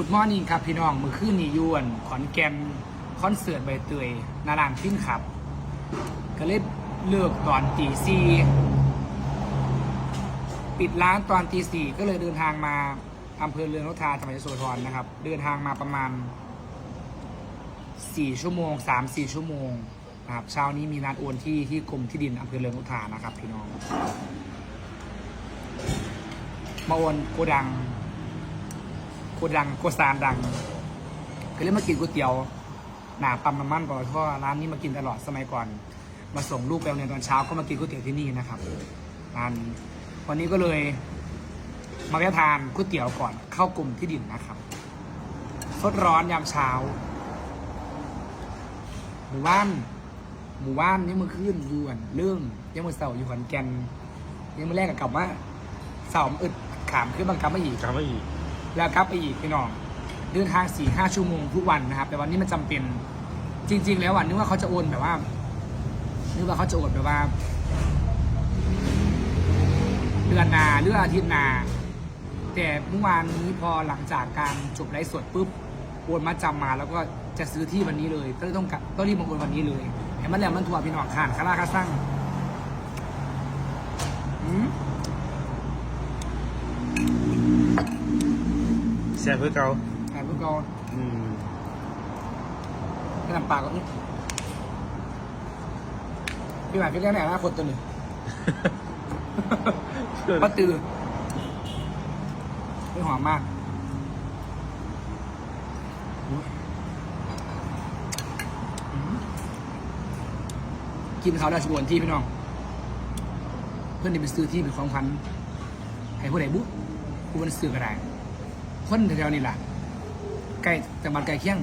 กูดมอร์นิ่งครับพี่น้องมือขึ้นนี่ยวนขอนแก่นคอนเสิร์ตใบเตยนารางฟินครับ ก็เลยเลิกตอนตีสี่ปิดร้านตอนตีสี่ก็เลยเดินทางมาอำเภอเรืองรถทาจังหวัดยโสธรนะครับ เดินทางมาประมาณสี่ชั่วโมงสามสี่ชั่วโมงนะครับเช้านี้มีนัดโอนที่ที่กรมที่ดินอำเภอเรืองรถทานะครับ พี่น้องมาโอนโกดัง โกดังโกซานดังก็เลยมากินก๋วยเตี๋ยวหนาปั๊มน้ำมันก่อนเพราะร้านนี้มากินตลอดสมัยก่อน มาส่งลูกไปโรงเรียนตอนเช้าก็มากินก๋วยเตี๋ยวที่นี่นะครับร้านนี้วันนี้ก็เลยมาแวะทานก๋วยเตี๋ยวก่อนเข้ากลุ่มที่ดินนะครับสดร้อนยามเช้า หมู่บ้าน หมู่บ้านนี่มือขึ้นยวนเรื่องยังมือเสาอยู่ขอนแก่นยังมือแรกกับกลับว่าเสาอึดขามขึ้นบางกลับมาอีกกลับมาอีก แล้วครับไปอีกพี่น้องเดินทางสี่ห้าชั่วโมงทุกวันนะครับ แต่วันนี้มันจำเป็นจริง ๆ แล้ววันนึกว่าเขาจะโอนแบบว่านึกว่าเขาจะโอนแบบว่าเดือนหนาหรืออาทิตย์หนาแต่เมื่อวานนี้พอหลังจากการจบไลฟ์สดปุ๊บโอนมาจำมาแล้วก็จะซื้อที่วันนี้เลย ก็เลยต้องกะต้องรีบมาโอนวันนี้เลยเห็นมันแล้วมันทัวพี่น้องขานคาราคาสั่งอืม แซ่บเพื่อเก่าขานพวกเราอืมไม่ทำปากก็อื้อพี่หมายพี่เรียกไหนนะคนตัวหนึ่งป้าตือไม่หอมมากอุ๊ยอื้อกินเขาได้ชวนที่พี่น้อง เพื่อนนี่ไปซื้อที่เป็นของขวัญให้ผู้ใดบุ๊ผู้มันซื้อก็ได้ คนแถวๆนี่แหละใกล้จังหวัดใกล้เคียง